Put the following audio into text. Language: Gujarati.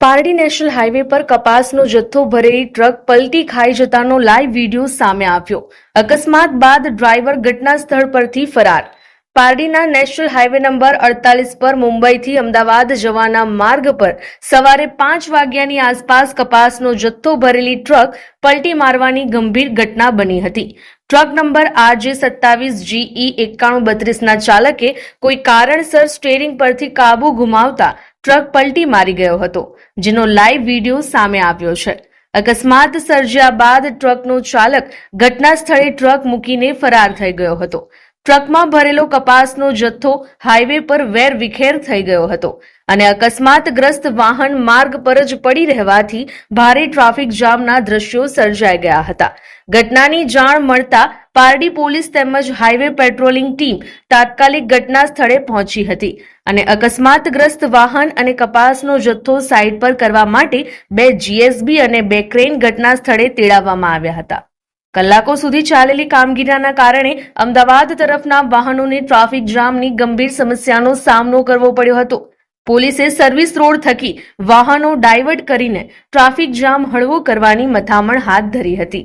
પારડી નેશનલ હાઈવે પર કપાસનો જથ્થો ભરેલી ટ્રક પલટી ખાઈ જતાનો લાઈવ વીડિયો સામે આવ્યો. અકસ્માત બાદ ડ્રાઈવર ઘટના સ્થળ પરથી ફરાર. પારડીના નેશનલ હાઈવે નંબર અડતાલીસ પર મુંબઈથી અમદાવાદ જવાના માર્ગ પર સવારે પાંચ વાગ્યાની આસપાસ કપાસનો જથ્થો ભરેલી ટ્રક પલટી મારવાની ગંભીર ઘટના બની હતી. ટ્રક નંબર આરજે સત્તાવીસ જીઈ એકાણું બત્રીસના ચાલકે કોઈ કારણસર સ્ટેરિંગ પરથી કાબુ ગુમાવતા ટ્રક પલટી મારી ગયો હતો, જેનો લાઈવ વીડિયો સામે આવ્યો છે. અકસ્માત સર્જ્યા બાદ ટ્રકનો ચાલક ઘટના સ્થળે ટ્રક મૂકીને ફરાર થઈ ગયો હતો. ટ્રકમાં ભરેલો કપાસનો જથ્થો હાઈવે પર વેર વિખેર થઈ ગયો હતો અને અકસ્માતગ્રસ્ત વાહન માર્ગ પર જ પડી રહેવાથી ભારે ટ્રાફિક જામના દ્રશ્યો સર્જાઈ ગયા હતા. ઘટનાની જાણ મળતા પારડી પોલીસ તેમજ હાઈવે પેટ્રોલિંગ ટીમ તાત્કાલિક ઘટના સ્થળે પહોંચી હતી અને અકસ્માતગ્રસ્ત વાહન અને કપાસનો જથ્થો સાઈડ પર કરવા માટે બે જીએસબી અને બે ક્રેન ઘટના સ્થળે તેડાવવામાં આવ્યા હતા. કલાકો સુધી ચાલેલી કામગીરીના કારણે અમદાવાદ તરફના વાહનોને ટ્રાફિક જામની ગંભીર સમસ્યાનો સામનો કરવો પડ્યો હતો. પોલીસે સર્વિસ રોડ થકી વાહનો ડાયવર્ટ કરીને ટ્રાફિક જામ હળવો કરવાની મથામણ હાથ ધરી હતી.